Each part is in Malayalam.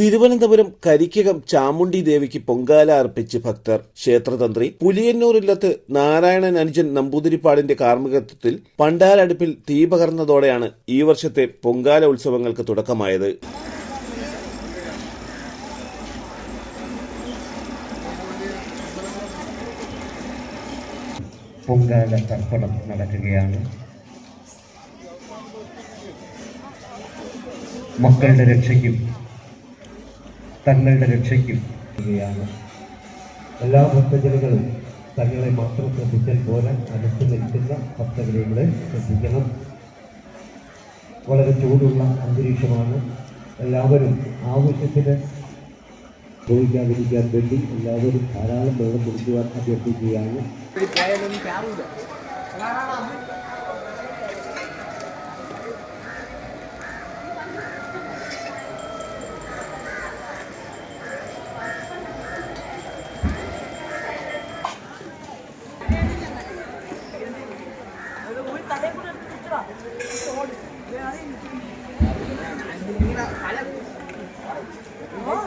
തിരുവനന്തപുരം കരിക്കകം ചാമുണ്ടി ദേവിക്ക് പൊങ്കാല അർപ്പിച്ച് ഭക്തർ. ക്ഷേത്രതന്ത്രി പുലിയന്നൂരില്ലത്ത് നാരായണൻ അനുജൻ നമ്പൂതിരിപ്പാടിന്റെ കാർമ്മികത്വത്തിൽ പണ്ടാരടുപ്പിൽ തീ പകർന്നതോടെയാണ് ഈ വർഷത്തെ പൊങ്കാല ഉത്സവങ്ങൾക്ക് തുടക്കമായത്. പൊങ്കാല തർപ്പണം നടക്കുകയാണ്. മക്കളുടെ രക്ഷയ്ക്കും തങ്ങളുടെ രക്ഷയ്ക്കും ചെയ്യുകയാണ് എല്ലാ ഭക്തജനങ്ങളും തങ്ങളെ മാത്രം ശ്രദ്ധിച്ചാൽ പോലെ അടുത്ത് നിൽക്കുന്ന ഭക്തരെ കൂടെ ശ്രദ്ധിക്കണം. വളരെ ചൂടുള്ള അന്തരീക്ഷമാണ്. എല്ലാവരും ആവശ്യത്തിന് ചോദിക്കാതിരിക്കാൻ വേണ്ടി എല്ലാവരും ധാരാളം വെള്ളം കുടിക്കുവാൻ അഭ്യർത്ഥിക്കുകയാണ്. 嗯好的好的好的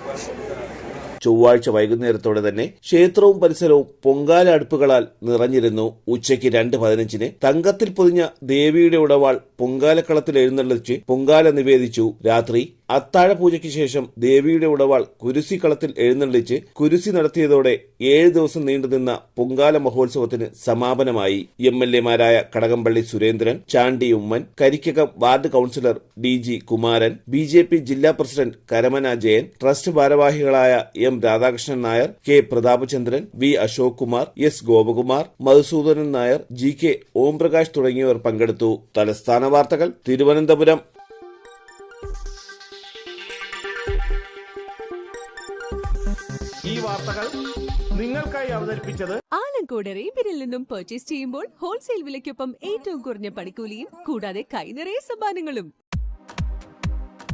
好 ചൊവ്വാഴ്ച വൈകുന്നേരത്തോടെ തന്നെ ക്ഷേത്രവും പരിസരവും പൊങ്കാല അടുപ്പുകളാൽ നിറഞ്ഞിരുന്നു. ഉച്ചയ്ക്ക് രണ്ട് പതിനഞ്ചിന് തങ്കത്തിൽ പൊതിഞ്ഞ ദേവിയുടെ ഉടവാൾ പൊങ്കാലക്കളത്തിൽ എഴുന്നള്ളിച്ച് പൊങ്കാല നിവേദിച്ചു. രാത്രി അത്താഴ പൂജയ്ക്ക് ശേഷം ദേവിയുടെ ഉടവാൾ കുരിശിക്കളത്തിൽ എഴുന്നള്ളിച്ച് കുരിശി നടത്തിയതോടെ ഏഴ് ദിവസം നീണ്ടുനിന്ന പൊങ്കാല മഹോത്സവത്തിന് സമാപനമായി. M L Kadakampally Surendran Chandy Oommen Karikkakom ward councillor D G Kumaran B J P ജില്ലാ പ്രസിഡന്റ് കരമന ജയൻ ട്രസ്റ്റ് ഭാരവാഹികളായ M Radhakrishnan Nair K Prathapachandran V Ashok Kumar S Gopakumar Madhusoodanan Nair G K Omprakash തുടങ്ങിയവർ പങ്കെടുത്തു. തലസ്ഥാന വാർത്തകൾ തിരുവനന്തപുരം. ഈ വാർത്തകൾ നിങ്ങൾക്കായി അവതരിപ്പിച്ചത് ആലങ്കോട് റേബിനിൽ നിന്നും പർച്ചേസ് ചെയ്യുമ്പോൾ ഹോൾസെയിൽ വിലയ്ക്കൊപ്പം ഏറ്റവും കുറഞ്ഞ പണിക്കൂലിയും കൂടാതെ കൈനിറയ സമ്മാനങ്ങളും.